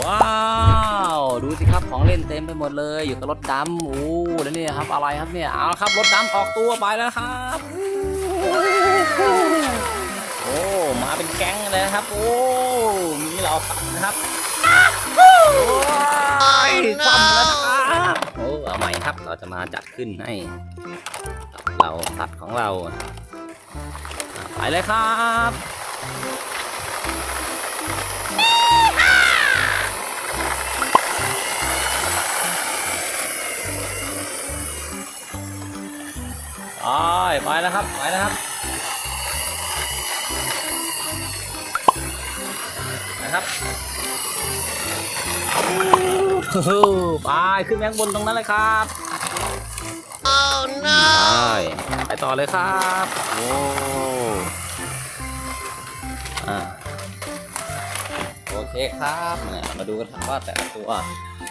ว้าว ดูสิครับของเล่นเต็มไปหมดเลย อยู่กับรถดำโอ้แล้วนี่ครับอะไรครับเนี่ยเอาครับรถดำออกตัวไปแล้วครับโอ้มาเป็นแก๊งเลยครับ โอ้มีเราตัดนะครับว้ายความแล้วนะครับโอ้เอาใหม่ครับเราจะมาจัดขึ้นให้เราตัดของเราไปเลยครับ ไปไปแล้วครับ ไปแล้วครับนะครับไปขึ้นแบงบนตรงนั้นเลยครับ Oh no! ไปไปต่อเลยครับโอ้อ่าโอเคครับเนี่ยมาดูกันครับว่าแต่ละตัว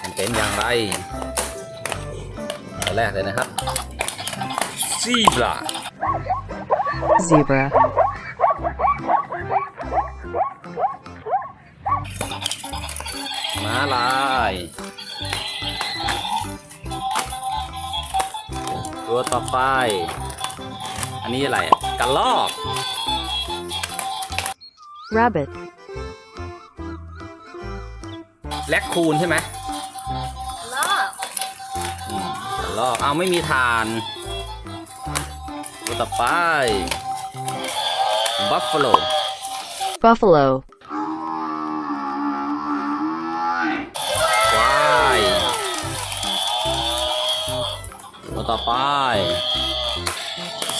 มันเป็นอย่างไรตัวแรกเลยนะครับ ซีบรา zebra, ม้าลายตัวต่อไป อันนี้อะไรอะกระลอก rabbit, แลคคูนใช่ไหมอืมกระลอก เอาไม่มีทาน ตัวต่อไปบัฟฟาโล buffalo, ควายตัวต่อไป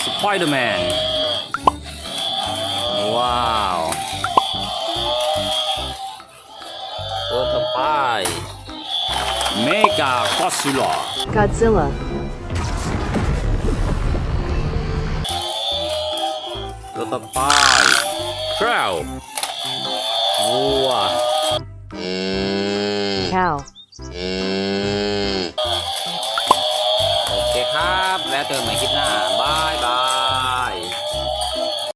สไปเดอร์แมนว้าวตัวต่อไปเมกาคอสซิล่า Godzilla, ตัวต่อไปคราววัว cow, โอเคครับ แล้วเจอกันใหม่คลิปหน้า บ